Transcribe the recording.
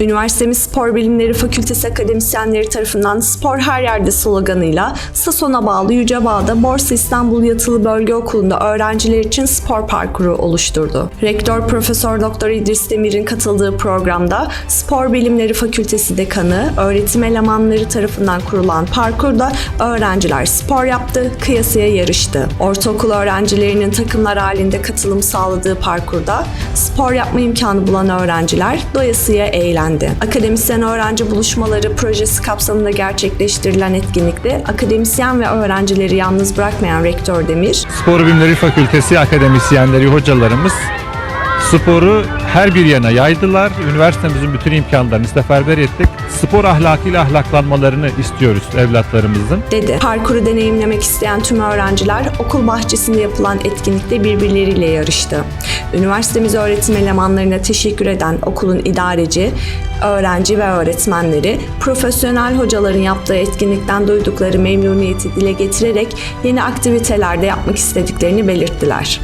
Üniversitemiz Spor Bilimleri Fakültesi akademisyenleri tarafından Spor Her Yerde sloganıyla Sason'a bağlı Yücebağ'da Borsa İstanbul Yatılı Bölge Okulu'nda öğrenciler için spor parkuru oluşturdu. Rektör Profesör Doktor İdris Demir'in katıldığı programda Spor Bilimleri Fakültesi Dekanı, öğretim elemanları tarafından kurulan parkurda öğrenciler spor yaptı, kıyasıya yarıştı. Ortaokul öğrencilerinin takımlar halinde katılım sağladığı parkurda spor yapma imkanı bulan öğrenciler doyasıya eğlendi. Akademisyen öğrenci buluşmaları projesi kapsamında gerçekleştirilen etkinlikte akademisyen ve öğrencileri yalnız bırakmayan Rektör Demir, Spor Bilimleri Fakültesi akademisyenleri, hocalarımız sporu her bir yana yaydılar. Üniversitemizin bütün imkanlarını seferber ettik. Spor ahlakıyla ahlaklanmalarını istiyoruz evlatlarımızın. dedi. Parkuru deneyimlemek isteyen tüm öğrenciler okul bahçesinde yapılan etkinlikte birbirleriyle yarıştı. Üniversitemiz öğretim elemanlarına teşekkür eden okulun idareci, öğrenci ve öğretmenleri profesyonel hocaların yaptığı etkinlikten duydukları memnuniyeti dile getirerek yeni aktivitelerde yapmak istediklerini belirttiler.